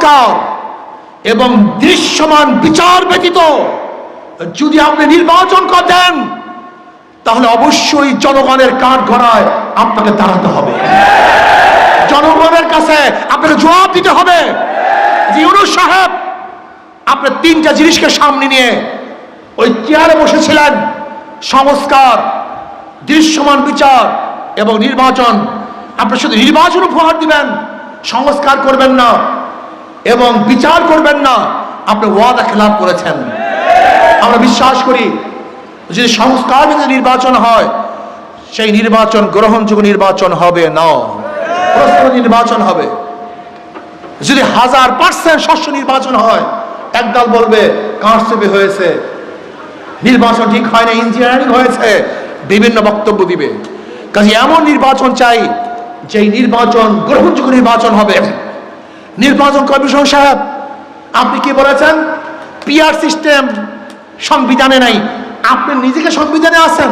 সংস্কার এবং দৃশ্যমান বিচার ব্যতীত যদি আপনি নির্বাচন করেন, তাহলে অবশ্যই জনগণের কাঠ গড়ায় আপনাকে দাঁড়াতে হবে। জনগণের কাছে আপনাকে জবাব দিতে হবে সাহেব, আপনি তিনটা জিনিসকে সামনে নিয়ে ওই চেয়ারে বসেছিলেন। সংস্কার, দৃশ্যমান বিচার এবং নির্বাচন। আপনি শুধু নির্বাচন উপহার দিবেন, সংস্কার করবেন না। এবং বিচার করবেন না, আপনি ওয়াদা খেলাপ করেছেন। আমরা বিশ্বাস করি, যদি সংস্কার যদি নির্বাচন হয়, সেই নির্বাচন গ্রহণযোগ্য নির্বাচন হবে না। প্রশ্ন নির্বাচন হবে। যদি হাজার পার্সেন্ট শস্য নির্বাচন হয়, একদল বলবে, কারচুপি হয়েছে। নির্বাচন ঠিক হয় না ইঞ্জিনিয়ারিং হয়েছে। বিভিন্ন বক্তব্য দিবে। কাজে এমন নির্বাচন চাই, যেই নির্বাচন গ্রহণযোগ্য নির্বাচন হবে। নির্বাচন কমিশন সাহেব, আপনি কি বলেছেন? পিআর সিস্টেম সংবিধানে নাই। আপনি নিজেকে সংবিধানে আছেন?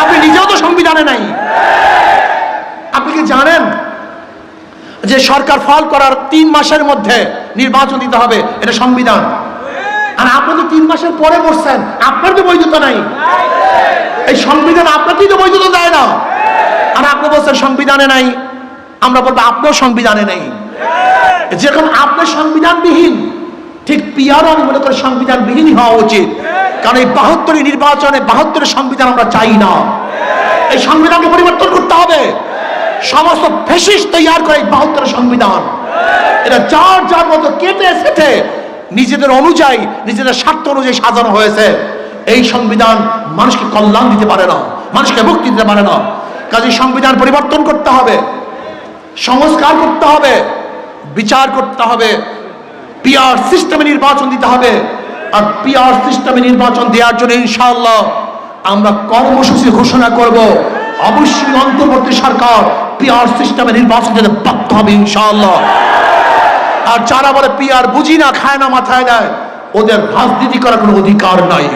আপনি নিজেও তো সংবিধানে নাই। আপনি কি জানেন যে সরকার ফল করার তিন মাসের মধ্যে নির্বাচন দিতে হবে? এটা সংবিধান। আর আপনি তো তিন মাসের পরে বসছেন। আপনার তো বৈধতা নাই। এই সংবিধান আপনাকেই তো বৈধতা দেয় না। আর আপনি বলছেন, সংবিধানে নাই। আমরা বলব আপনার সংবিধানে নেই। যেরকম আপনার সংবিধানবিহীন, ঠিক পিয়ারও আমি মনে করি সংবিধানবিহীনই হওয়া উচিত। কারণ এই বাহাত্তরের নির্বাচনে বাহাত্তরের সংবিধান আমরা চাই না। এই সংবিধানকে পরিবর্তন করতে হবে। সমস্ত ফেসিস তৈয়ার করে এই বাহাত্তরের সংবিধান। এটা যার যার মতো কেটে সেটে নিজেদের অনুযায়ী, নিজেদের স্বার্থ অনুযায়ী সাজানো হয়েছে। এই সংবিধান মানুষকে কল্যাণ দিতে পারে না, মানুষকে মুক্তি দিতে পারে না। কাজে সংবিধান পরিবর্তন করতে হবে, সংস্কার করতে হবে। বিচার করতে হবে পিআর সিস্টেমে নির্বাচন দিতে হবে। আর পিআর সিস্টেমে নির্বাচন দেওয়ার জন্য ইনশাআল্লাহ আমরা কর্মসূচি ঘোষণা করব। অবশ্যই অন্তর্বর্তী সরকার পিআর সিস্টেমে নির্বাচন দিতে বাধ্য হবে ইনশাআল্লাহ। আর যারা বলে পিআর বুঝি না, খায় না, মাথায় দেয় ওদের রাজনীতি করার কোনো অধিকার নাই।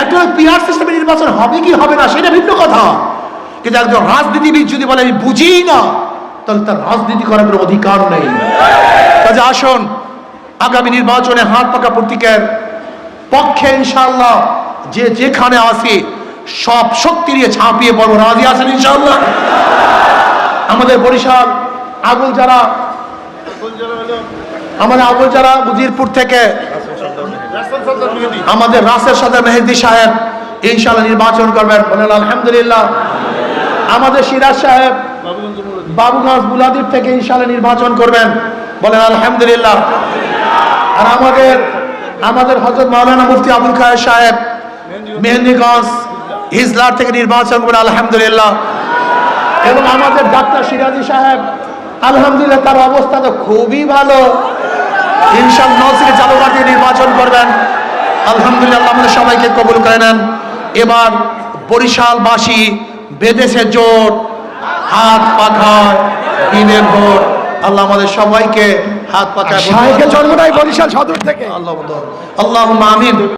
একটা পিআর সিস্টেমে নির্বাচন হবে কি হবে না, সেটা ভিন্ন কথা। কিন্তু একজন রাজনীতিবিদ যদি বলে, আমি বুঝি না তাহলে তার রাজনীতি করার কোনো অধিকার নেই। কাজে আসুন, আগামী নির্বাচনে হাত পাকা প্রতীকের পক্ষে ইনশাল্লাহ যে যেখানে আসি সব শক্তি নিয়ে ছাপিয়ে পড়ব। রাজি আছেন ইনশাল্লাহ আমাদের বরিশাল আগুল যারা আমাদের আগুল যারা উজিরপুর থেকে আমাদের রাসের সাথে মেহেদি সাহেব ইনশাল্লাহ নির্বাচন করবেন। বলেন, আলহামদুলিল্লাহ। আমাদের সিরাজ সাহেব বাবুগঞ্জ বুলাদির থেকে ইনশাল্লাহ নির্বাচন করবেন। বলেন, আলহামদুলিল্লাহ। আর আমাদের আমাদের হজরত মাওলানা মুফতি আবুল খায়ের সাহেব, মেহেন্দিগঞ্জ, হিজলার থেকে নির্বাচন করবেন, আলহামদুলিল্লাহ। এবং আমাদের ডাক্তার সিরাজি সাহেব, আলহামদুলিল্লাহ, তার অবস্থা তো খুবই ভালো। ইনশাল চালুকার থেকে নির্বাচন করবেন। আলহামদুলিল্লাহ আমাদের সবাইকে কবুল করে নেন। এবার বরিশালবাসী বেদেশে জোট। হাত পাখায় দিনের ভোর। আল্লাহ আমাদের সবাইকে হাত পাখায় জন্মটাই বরিশাল সদর থেকে। আল্লাহ আল্লাহ আমিন।